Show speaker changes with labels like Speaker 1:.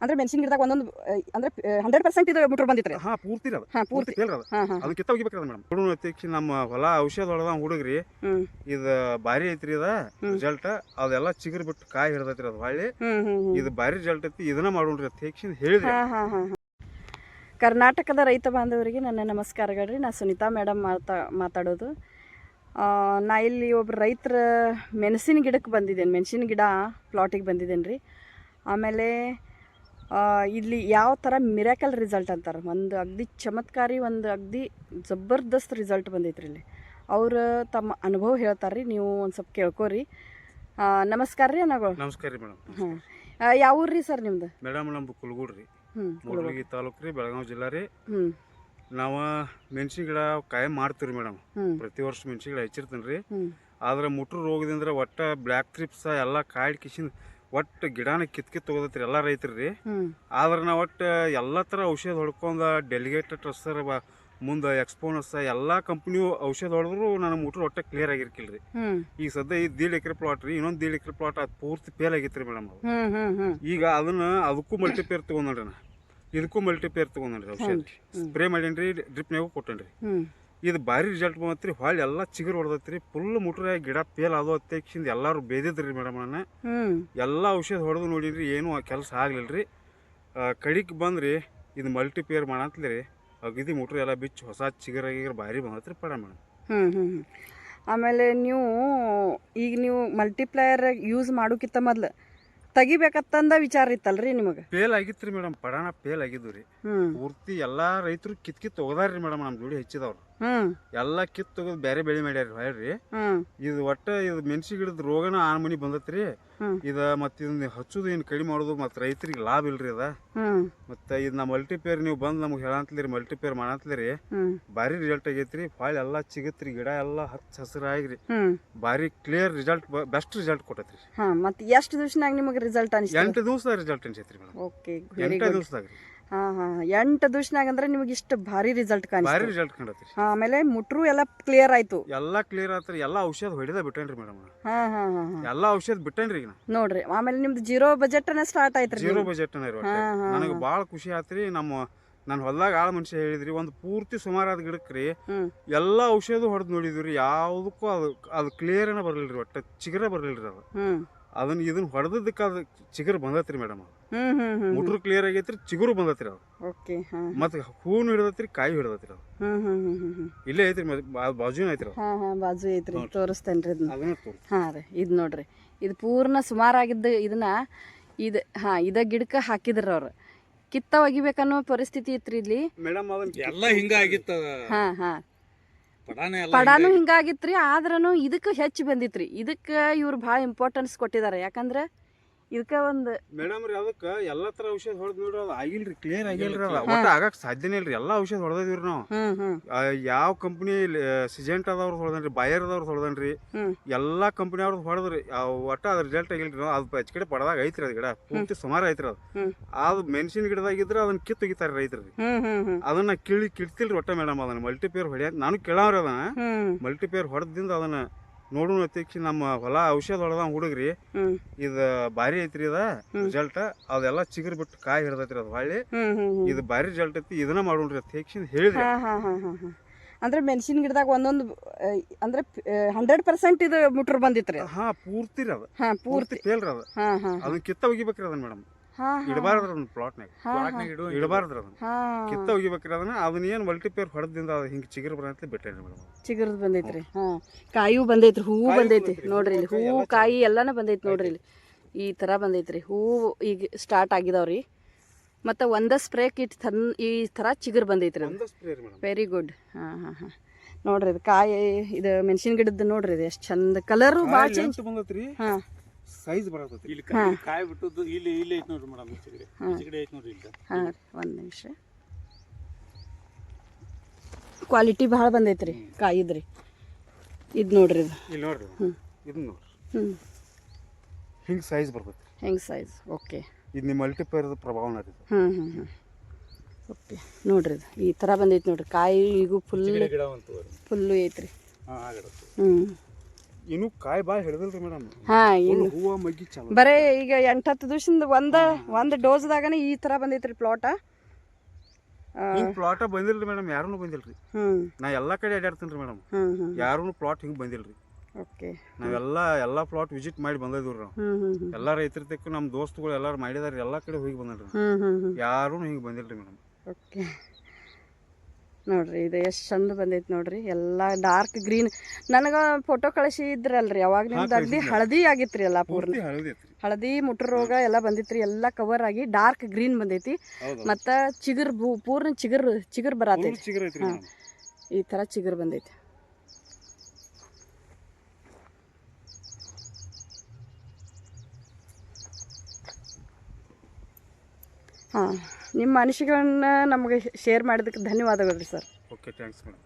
Speaker 1: ಅಂದ್ರೆ ಮೆಣಸಿನ ಗಿಡದಾಗ ಒಂದೊಂದು ಅಂದ್ರೆ ಹಂಡ್ರೆಡ್ ಪರ್ಸೆಂಟ್ ಇದು ಮುಟ್ರು ಬಂದಿತ್ತು
Speaker 2: ಹಾ ಪೂರ್ತಿ ರೀ ಅದು.
Speaker 1: ಹಾ
Speaker 2: ಪೂರ್ತಿ ಫೇಲ್ ಅದ ಕಿತ್ತ ಹೋಗಿಬೇಕ್ರಿ ಮೇಡಮ್. ಹುಡುಗ ಅತ್ಯಕ್ಷ ನಮ್ಮ ಹೊಲ ಔಷಧ ಹೊಡೆದ ಹುಡುಗ್ರಿ ಇದು ಭಾರಿ ಐತ್ರಿ ಇದ. ರಿಸಲ್ಟ್ ಅದೆಲ್ಲ ಚಿಗುರು ಬಿಟ್ಟು ಕಾಯಿ ಹಿಡ್ದೈತ್ರಿ ಅದು ಹೊಳ್ಳಿ. ಇದು ಭಾರಿ ರಿಸಲ್ಟ್ ಐತಿ ಇದನ್ನ ಮಾಡೋಣ್ರಿ ಅತ್ಯಕ್ಷ ಹೇಳಿದ್ರಿ.
Speaker 1: ಹಾ ಹಾ ಹಾ ಹಾ. ಕರ್ನಾಟಕದ ರೈತ ಬಾಂಧವರಿಗೆ ನನ್ನ ನಮಸ್ಕಾರಗಳು ರೀ. ನಾ ಸುನೀತಾ ಮೇಡಮ್ ಮಾತಾ ಮಾತಾಡೋದು. ಆ, ನಾ ಇಲ್ಲಿ ಒಬ್ಬರು ರೈತರ ಮೆಣಸಿನ ಗಿಡಕ್ಕೆ ಬಂದಿದ್ದೇನೆ ಮೆಣಸಿನ ಗಿಡ ಪ್ಲಾಟಿಗೆ ಬಂದಿದ್ದೇನೆ ರೀ. ಆಮೇಲೆ ಇಲ್ಲಿ ಯಾವ ಥರ ಮಿರಾಕಲ್ ರಿಸಲ್ಟ್ ಅಂತಾರೆ? ಒಂದು ಅಗ್ದಿ ಚಮತ್ಕಾರಿ ಒಂದು ಅಗ್ದಿ ಜಬರ್ದಸ್ತ್ ರಿಸಲ್ಟ್ ಬಂದೈತ್ರಿ ಇಲ್ಲಿ. ಅವರು ತಮ್ಮ ಅನುಭವ ಹೇಳ್ತಾರೆ ರೀ ನೀವು ಒಂದು ಸ್ವಲ್ಪ ಕೇಳ್ಕೊರಿ. ನಮಸ್ಕಾರ ರೀ ಅನ್ನಗಳು
Speaker 2: ನಮಸ್ಕಾರ ರೀ ಮೇಡಮ್.
Speaker 1: ಹಾಂ. ಯಾವ ಊರು ರೀ ಸರ್ ನಿಮ್ದು?
Speaker 2: ಮೇಡಮ್ ನಮ್ದು ಕುಲ್ಗೂಡ್ರಿ
Speaker 1: ಹ್ಞೂ
Speaker 2: ಮೂಡ್ಲಗಿ ತಾಲೂಕು ರೀ ಬೆಳಗಾವಿ ಜಿಲ್ಲಾ ರೀ.
Speaker 1: ಹ್ಞೂ
Speaker 2: ನಾವು ಮೆಣಸಿನ ಗಿಡ ಕಾಯಂ ಮಾಡ್ತೀವಿ ಮೇಡಮ್. ಪ್ರತಿ ವರ್ಷ ಮೆಣಸಿನ ಗಿಡ ಹಚ್ಚಿರ್ತೀನಿ ರೀ ಆದ್ರೆ ಮುಟ್ರು ರೋಗದಿಂದ ಒಟ್ಟ ಬ್ಲ್ಯಾಕ್ ಥ್ರಿಪ್ಸ ಎಲ್ಲ ಕಾಯಿ ಕಿಶಿನ್ ಒಟ್ಟು ಗಿಡನ ಕಿತ್ ಕಿತ್ ತೊಗೋದತ್ರಿ ಎಲ್ಲ ರೈತರು ರೀ ಆದ್ರೆ ನಾವು ಒಟ್ಟು ಎಲ್ಲ ಥರ ಔಷಧ ಹೊಡ್ಕೊಂಡ ಡೆಲಿಗೇಟ್ ಟ್ರಸ್ಟರ್ ಬ ಮುಂದೆ ಎಕ್ಸ್ಪೋನಸ್ ಎಲ್ಲ ಕಂಪ್ನಿಯು ಔಷಧ ಹೊಡೆದ್ರು ನನ್ನ ಮೂಟ್ರು ಒಟ್ಟೆ ಕ್ಲಿಯರ್ ಆಗಿರ್ಕಿಲ್ಲ ರೀ ಈಗ ಸದ್ಯ ಈ ದೀಡ್ ಎಕರೆ ಪ್ಲಾಟ್ ರೀ ಇನ್ನೊಂದು ದೀಡ್ ಎಕರೆ ಪ್ಲಾಟ್ ಅದು ಪೂರ್ತಿ ಫೇಲ್ ಆಗಿತ್ತು ರೀ ಮೇಡಮ್ ಅದು ಈಗ ಅದನ್ನ ಅದಕ್ಕೂ ಮಲ್ಟಿಪೇರ್ ತೊಗೊಂಡ್ರಿ ನಾ. ಇದಕ್ಕೂ ಮಲ್ಟಿಪೇರ್ ತೊಗೊಂಡ್ರಿ ಔಷಧ. ಸ್ಪ್ರೇ ಮಾಡೇನ್ರಿ ಡ್ರಿಪ್ನಾಗೂ ಕೊಟ್ಟೇನ್ರಿ. ಇದು ಭಾರಿ ರಿಸಲ್ಟ್ ಬಂತ್ರಿ ಹೊಳ್ಳಿ ಎಲ್ಲ ಚಿಗುರು ಹೊಡೆದೈತ್ರಿ. ಫುಲ್ ಮುಟ್ರೆ ಗಿಡ ಪೇಲ್ ಅದು ಅತ್ಯಕ್ಷಿಂದ ಎಲ್ಲರೂ ಬೇದಿದ್ರಿ ಮೇಡಮ್
Speaker 1: ಹ್ಞೂ
Speaker 2: ಎಲ್ಲ ಔಷಧ ಹೊಡೆದು ನೋಡಿದ್ರಿ ಏನೂ ಕೆಲಸ ಆಗ್ಲಿಲ್ರಿ. ಕಡಿಗೆ ಬಂದ್ರಿ ಇದು ಮಲ್ಟಿಪೇರ್ ಮಾಡತ್ಲಿ ಅಗದಿ ಮುಟ್ರು ಎಲ್ಲ ಬಿಚ್ಚಿ ಹೊಸ ಚಿಗುರ ಗಿಗುರು ಭಾರಿ ಬಂದತ್ರಿ ಪಡ ಮೇಡಮ್
Speaker 1: ಹ್ಞೂ ಆಮೇಲೆ ನೀವು ಈಗ ನೀವು ಮಲ್ಟಿಪ್ಲೈಯರ್ ಯೂಸ್ ಮಾಡೋಕ್ಕಿಂತ ಮೊದ್ಲು ತೆಗಿಬೇಕತ್ತಂದ ವಿಚಾರ ಇತ್ತಲ್ರಿ ನಿಮಗೆ?
Speaker 2: ಪೇಲ್ ಆಗಿತ್ತು ರೀ ಮೇಡಮ್ ಪಡಾನ ಫೇಲ್ ಆಗಿದ್ದು ರೀ.
Speaker 1: ಹ್ಞೂ
Speaker 2: ಪೂರ್ತಿ ಎಲ್ಲಾ ರೈತರು ಕಿತ್ ಕಿತ್ ತಗೋದಾರ್ರಿ ಮೇಡಮ್ ನಮ್ ಜೋಡಿ ಹೆಚ್ಚಿದವ್ರು.
Speaker 1: ಹ್ಞೂ
Speaker 2: ಎಲ್ಲ ಕಿತ್ ತೆಗೆದು ಬೇರೆ ಬೆಳೆ ಮಾಡ್ಯಾರ ಹೇಳ್ರಿ.
Speaker 1: ಹ್ಞೂ
Speaker 2: ಇದು ಒಟ್ಟ ಇದು ಮೆಣಸಿ ಗಿಡದ ರೋಗನ ಆನ್ ಮನಿ ಬಂದತ್ರಿ. ಇದ ಮತ್ತ ಇದನ್ನ ಹಚ್ಚುದು ಏನು ಕಡಿಮೆ ಮಾಡೋದು ಮತ್ತ ರೈತರಿಗೆ ಲಾಭ ಇಲ್ರಿ ಅದ. ಮತ್ತ ಇದು ನಾ ಮಲ್ಟಿಪೇರ್ ನೀವು ಬಂದ್ ನಮ್ಗೆ ಹೇಳಂತಲಿರಿ ಮಲ್ಟಿಪೇರ್ ಮಾಡಂತಲಿರಿ.
Speaker 1: ಬಾರಿ
Speaker 2: ಭಾರಿ ರಿಸಲ್ಟ್ ಆಗೈತ್ರಿ ಹೊಳ್ಳಿ ಎಲ್ಲಾ ಚಿಗತ್ರಿ ಗಿಡ ಎಲ್ಲಾ ಹಚ್ಚ ಹಸಿರಾಗ್ರಿ
Speaker 1: ಬಾರಿ
Speaker 2: ಭಾರಿ ಕ್ಲಿಯರ್ ರಿಸಲ್ಟ್ ಬೆಸ್ಟ್ ರಿಸಲ್ಟ್ ಕೊಟ್ಟತ್ರಿ.
Speaker 1: ಮತ್ತ ಎಷ್ಟು ದಿವ್ಸನಾಗ ನಿಮಗೆ ರಿಸಲ್ಟ್
Speaker 2: ಎಂಟು ದಿವಸ ರಿಸಲ್ಟ್ ಅನ್ಸೈತ್ರಿ ಮೇಡಮ್ ಎಂಟು ದಿವಸದಾಗ
Speaker 1: ಹಾಂ ಹಾಂ. ಎಂಟು ದಿವ್ಸನಾಗ ಅಂದ್ರೆ ನಿಮಗೆ ಇಷ್ಟು ಭಾರಿ ರಿಸಲ್ಟ್
Speaker 2: ಭಾರಿ
Speaker 1: ಕಾಣಿಸ್ತು
Speaker 2: ರಿಸಲ್ಟ್ ಕಂಡತ್ರಿ
Speaker 1: ಆಮೇಲೆ ಮುಟ್ರು ಎಲ್ಲ ಕ್ಲಿಯರ್ ಆಯ್ತು.
Speaker 2: ಎಲ್ಲಾ ಕ್ಲಿಯರ್ ಆತ್ರಿ. ಎಲ್ಲಾ ಔಷಧ ಹೊಡಿದ ಬಿಟ್ಟೇನ್ರಿ ಮೇಡಮ್
Speaker 1: ಹಾಂ ಹಾಂ ಹಾಂ ಹಾಂ.
Speaker 2: ಎಲ್ಲ ಔಷಧ ಬಿಟ್ಟೇನ್ರಿ ಈಗ.
Speaker 1: ನೋಡ್ರಿ ಆಮೇಲೆ ನಿಮ್ದು ಜೀರೋ ಬಜೆಟ್ನ ಸ್ಟಾರ್ಟ್ ಆಯ್ತು
Speaker 2: ಜೀರೋ ಬಜೆಟ್
Speaker 1: ಹಾ, ಹಾ,
Speaker 2: ನನಗೆ ಭಾಳ ಖುಷಿ ಆತ್ರಿ. ನಮ್ಮ ನನ್ನ ಹೊಲ್ದಾಗ ಆಳ ಮನುಷ್ಯ ಹೇಳಿದ್ರಿ ಒಂದು ಪೂರ್ತಿ ಸುಮಾರಾದ ಗಿಡಕ್ಕೆ ರೀ
Speaker 1: ಎಲ್ಲಾ
Speaker 2: ಎಲ್ಲ ಔಷಧ ಹೊಡೆದು ನೋಡಿದ್ವಿ ರೀ. ಯಾವುದಕ್ಕೂ ಅದು ಅದು ಕ್ಲಿಯರ್ನ ಬರಲಿಲ್ಲ ರೀ ಒಟ್ಟು ಚಿಗರ ಬರಲಿಲ್ಲ ರೀ ಅದು ಅದನ್ನ ಇದನ್ನ ಹೊಡೆದಕ್ಕೆ ಅದು ಚಿಗುರು ಬಂದತ್ರಿ ಮೇಡಮ್ ಅದು. ಮುಟ್ರು ಕ್ಲಿಯರ್ ಆಗೈತ್ರಿ ಚಿಗುರು ಬಂದತ್ರಿ ಅದು.
Speaker 1: ಓಕೆ ಹಾಂ.
Speaker 2: ಮತ್ತೆ ಹೂನು ಹಿಡ್ದತ್ರಿ ಕಾಯಿ ಹಿಡ್ದತ್ರಿ ಅದು. ಇಲ್ಲೇ ಐತ್ರಿ ಬಾಜು ಐತ್ರಿ ಅದು.
Speaker 1: ಹಾಂ ಹಾಂ ಬಾಜು ಐತ್ರಿ. ತೋರಿಸ್ತೇನೆ ರೀ ಇದನ್ನ
Speaker 2: ಅದನ್ನ ತೋರಿ.
Speaker 1: ಹಾಂ ರೀ ಇದು ನೋಡ್ರಿ. ಇದು ಪೂರ್ಣ ಸುಮಾರಾಗಿದ್ದು ಇದನ್ನ ಇದು ಹಾ ಇದ ಗಿಡಕ್ಕೆ ಹಾಕಿದ್ರ ಅವ್ರು. ಕಿತ್ತ ಒಗಿಬೇಕನ್ನೋ ಪರಿಸ್ಥಿತಿ ಇತ್ರಿ ಇಲ್ಲಿ.
Speaker 2: ಮೇಡಮ್ ಅದನ್ನ
Speaker 3: ಎಲ್ಲ ಹಿಂಗ ಆಗಿತ್ತ
Speaker 1: ಹಾ ಹಾಂ.
Speaker 3: ಪಡಾನೆ
Speaker 1: ಹಿಂಗಾಗಿತ್ರಿ ಆದ್ರೂ ಇದಕ್ಕೆ ಹೆಚ್ಚು ಬಂದಿತ್ರಿ. ಇದಕ್ಕೆ ಇವ್ರು ಭಾಳ ಇಂಪಾರ್ಟೆನ್ಸ್ ಕೊಟ್ಟಿದ್ದಾರೆ ಯಾಕಂದ್ರೆ ಇದಕ್ಕೆ ಒಂದು
Speaker 2: ಮೇಡಮ್ ರೀ ಅದಕ್ಕೆ ಎಲ್ಲ ತರ ಔಷಧ ಹೊಡೆದ್ ನೋಡ್ರಿ ಅದು ಆಗಿಲ್ರಿ ಕ್ಲಿಯರ್ ಆಗಿಲ್ರಿ ಅದ. ಒಟ್ಟು ಆಗಕ್ ಸಾಧ್ಯನೇ ಇಲ್ರಿ ಎಲ್ಲ ಔಷಧ ಹೊಡೆದಿವ್ರಿ ನಾವು. ಆ, ಯಾವ ಕಂಪ್ನಿ ಸಿಜೆಂಟ್ ಅದವ್ರು ಹೊಡೆದನ್ರಿ ಬಾಯರ್ ಅದವ್ರು ಹೊಡೆದನ್ರಿ ಎಲ್ಲಾ ಕಂಪ್ನಿ ಅವ್ರದ್ದು ಹೊಡೆದ್ರಿ ಒಟ್ಟ ಅದ್ರ ರಿಸಲ್ಟ್ ಆಗಿಲ್ರಿ ನಾವು. ಅದು ಹೆಚ್ಚ ಕಡೆ ಪಡದಾಗ ಐತ್ರಿ ಅದು ಗಿಡ ಪೂರ್ತಿ ಸುಮಾರು ಐತ್ರಿ ಅದು.
Speaker 1: ಹ್ಮ್.
Speaker 2: ಅದು ಮೆಣಸಿನ ಗಿಡದಾಗಿದ್ರೆ ಅದನ್ನ ಕಿತ್ತು ತೆಗಿತಾರೆ ರೈತರು.
Speaker 1: ಹ್ಞೂ
Speaker 2: ಅದನ್ನ ಕಿಳಿ ಕಿಡ್ತಿಲ್ರಿ ಒಟ್ಟ ಮೇಡಮ್ ಅದನ್ನ ಮಲ್ಟಿಪೇರ್ ಹೊಡ್ಯಾಕ ನಾನು ಕೇಳಾವ್ರಿ ಅದನ್ನ.
Speaker 1: ಹ್ಮ್.
Speaker 2: ಮಲ್ಟಿಪೇರ್ ಹೊಡೆದಿಂದ ಅದನ್ನ ನೋಡೋಣ ಅತ್ಯಕ್ಷಿ ನಮ್ಮ ಹೊಲ ಔಷಧ ಹೊಡೆದ ಹುಡುಗ್ರಿ. ಇದು ಭಾರಿ ಐತ್ರಿ ಇದ ರಿಸಲ್ಟ್ ಅದೆಲ್ಲ ಚಿಗುರ್ ಬಿಟ್ಟು ಕಾಯಿ ಹಿಡ್ದೈತ್ರಿ ಅದು ಹೊಳ್ಳಿ. ಇದು ಭಾರಿ ರಿಸಲ್ಟ್ ಐತಿ ಇದನ್ನ ಮಾಡೋಣ್ರಿ ಅತ್ಯಕ್ಷಿ ಹೇಳಿದ್ರಿ.
Speaker 1: ಹಾಂ ಹಾಂ ಹಾಂ ಹಾಂ ಹಾಂ. ಅಂದ್ರೆ ಮೆಣಸಿನ ಗಿಡದಾಗ ಒಂದೊಂದು ಅಂದ್ರೆ ಹಂಡ್ರೆಡ್ ಪರ್ಸೆಂಟ್ ಇದು ಮುಟ್ರ್ ಬಂದಿತ್ರಿ.
Speaker 2: ಹಾ ಪೂರ್ತಿ ರೀ ಅದು ಪೂರ್ತಿ. ಫೇಲ್ ರೀ ಅದು. ಅದನ್ನ ಕಿತ್ತ ಒಗಿಬೇಕ್ರಿ ಅದನ್ನ ಮೇಡಮ್. ಇಡಬಾರ್ದ್ರಿ ಅದನ್ನ ಪ್ಲಾಟ್ನಾಗ
Speaker 3: ಪ್ಲಾಟ್ನಾಗ ಇಡು
Speaker 2: ಇಡಬಾರ್ದ್ರಿ ಅದನ್ನ ಕಿತ್ತ ಒಗಿಬೇಕ್ರಿ ಅದನ್ನ. ಅದನ್ನ ಏನು ಮಲ್ಟಿಪೇರ್ ಹೊಡೆದಿಂದ ಅದು ಹಿಂಗೆ ಚಿಗುರು ಬರಂತಲೇ ಬಿಟ್ಟೇನ್ರಿ ಮೇಡಮ್
Speaker 1: ಚಿಗುರ್ದು ಬಂದೈತ್ರಿ. ಹಾಂ. ಕಾಯಿಯೂ ಬಂದೈತ್ರಿ ಹೂವು ಬಂದೈತಿ ನೋಡ್ರಿ ಇಲ್ಲಿ ಹೂವು ಕಾಯಿ ಎಲ್ಲಾನು ಬಂದೈತಿ ನೋಡ್ರಿ ಇಲ್ಲಿ. ಈ ಥರ ಬಂದೈತ್ರಿ. ಹೂವು ಈಗ ಸ್ಟಾರ್ಟ್ ಆಗಿದಾವ್ರಿ. ಮತ್ತು ಒಂದ ಸ್ಪ್ರೇ ಕಿಟ್ ತನ್ ಈ ಥರ ಚಿಗುರು ಬಂದೈತ್ರಿ ಅದು. ವೆರಿ ಗುಡ್ ಹಾಂ ಹಾಂ ಹಾಂ. ನೋಡ್ರಿ ಇದು ಕಾಯಿ ಇದು ಮೆಣಸಿನ ಗಿಡದ್ದು ನೋಡ್ರಿ ಎಷ್ಟ್ ಎಷ್ಟು ಚಂದ. ಕಲರು ಭಾಳ ಚೇಂಜ್
Speaker 2: ಬಂದೈತ್ರಿ.
Speaker 1: ಹಾಂ.
Speaker 2: ಸೈಜ್ ಬರತೈತಿ
Speaker 3: ಇಲ್ಲಿ ಕಾಯಿ ಕಾಯಿ ಬಿಟ್ಟದ್ದು ಇಲ್ಲಿ ಇಲ್ಲಿ ಐತಿ ನೋಡ್ರಿ ಮೇಡಮ್ ಚಿಗಡೆ. ಚಿಗಡೆ ಐತಿ ನೋಡ್ರಿ ಇಲ್ಲಿ.
Speaker 1: ಹಾಂ ರೀ ಒಂದು ನಿಮಿಷ. ಕ್ವಾಲಿಟಿ ಭಾಳ ಬಂದೈತ್ರಿ ಕಾಯಿದ್ರಿ. ಇದು ನೋಡ್ರಿ ಇದು.
Speaker 2: ಇಲ್ಲಿ ನೋಡ್ರಿ. ಇದು ನೋಡ್ರಿ.
Speaker 1: ಹ್ಞೂ
Speaker 2: ಹಿಂಗೆ ಸೈಜ್ ಬರ್ತೈತಿ.
Speaker 1: ಹೆಂಗೆ ಸೈಜ್ ಓಕೆ
Speaker 2: ಇದು ನಿಮ್ಮ ಮಲ್ಟಿಪೇರ್ದ ಪ್ರಭಾವನ ರೀ
Speaker 1: ಹ್ಞೂ ಹ್ಞೂ ಹ್ಞೂ ಓಕೆ ನೋಡ್ರಿ ಇದು. ಈ ಥರ ಬಂದೈತೆ ನೋಡ್ರಿ. ಕಾಯಿ ಈಗೂ ಫುಲ್ ಫುಲ್ಲು ಐತ್ರಿ. ಹ್ಞೂ
Speaker 2: ಇನ್ನೂ ಕಾಯಿ ಭಾಳ ಹಿಡಿದಿಲ್ರಿ ಮೇಡಮ್.
Speaker 1: ಹಾಂ ಇನ್ನು
Speaker 2: ಹೂವು ಮಗ್ಗಿ ಚಲೋ.
Speaker 1: ಬರೇ ಈಗ ಎಂಟತ್ತು ದಿವಸದಿಂದ ಒಂದ ಒಂದು ಡೋಸ್ದಾಗನೇ ಈ ತರ ಬಂದೈತ್ರಿ ಪ್ಲಾಟ
Speaker 2: ಹಿಂಗೆ ಪ್ಲಾಟ ಬಂದಿಲ್ರಿ ಮೇಡಮ್ ಯಾರೂ ಬಂದಿಲ್ರಿ. ನಾ ಎಲ್ಲಾ ಕಡೆ ಅಡ್ಯಾಡ್ತೀನಿ ರೀ ಮೇಡಮ್ ಯಾರೂ ಪ್ಲಾಟ್ ಹಿಂಗೆ ಬಂದಿಲ್ರಿ.
Speaker 1: ಓಕೆ.
Speaker 2: ನಾವೆಲ್ಲ ಎಲ್ಲ ಪ್ಲಾಟ್ ವಿಸಿಟ್ ಮಾಡಿ ಬಂದಿದ್ವಿ ನಾವು. ಎಲ್ಲ ರೈತರ ತಕ್ಕ ನಮ್ಮ ದೋಸ್ತುಗಳು ಎಲ್ಲರೂ ಮಾಡಿದಾರೆ ಎಲ್ಲಾ ಕಡೆ ಹೋಗಿ
Speaker 1: ಹ್ಞೂ
Speaker 2: ಯಾರೂ ಹಿಂಗೆ ಬಂದಿಲ್ರಿ ಮೇಡಮ್.
Speaker 1: ಓಕೆ. ನೋಡ್ರಿ ಇದು ಎಷ್ಟು ಚಂದ ಬಂದೈತಿ ನೋಡ್ರಿ. ಎಲ್ಲ ಡಾರ್ಕ್ ಗ್ರೀನ್ ನನಗೆ ಫೋಟೋ ಕಳಿಸಿದ್ರಲ್ರಿ ಅವಾಗ ನಿಮ್ದು ಅಗದಿ ಹಳದಿ ಆಗಿತ್ರಿ ಎಲ್ಲ ಪೂರ್ಣ. ಹಳದಿ ಮುಟ್ರ ರೋಗ ಎಲ್ಲ ಬಂದಿತ್ರಿ ಎಲ್ಲ ಕವರ್ ಆಗಿ ಡಾರ್ಕ್ ಗ್ರೀನ್ ಬಂದೈತಿ. ಮತ್ತ ಚಿಗುರು ಪೂರ್ಣ ಚಿಗುರ್ ಚಿಗುರು ಬರತೈತಿ ಈ ತರ ಚಿಗುರ್ ಬಂದೈತಿ. ಹಾಂ. ನಿಮ್ಮ ಅನಿಸಿಕೆಗಳನ್ನ ನಮಗೆ ಶೇರ್ ಮಾಡಿದ್ದಕ್ಕೆ ಧನ್ಯವಾದಗಳು ರೀ ಸರ್.
Speaker 2: Okay thanks madam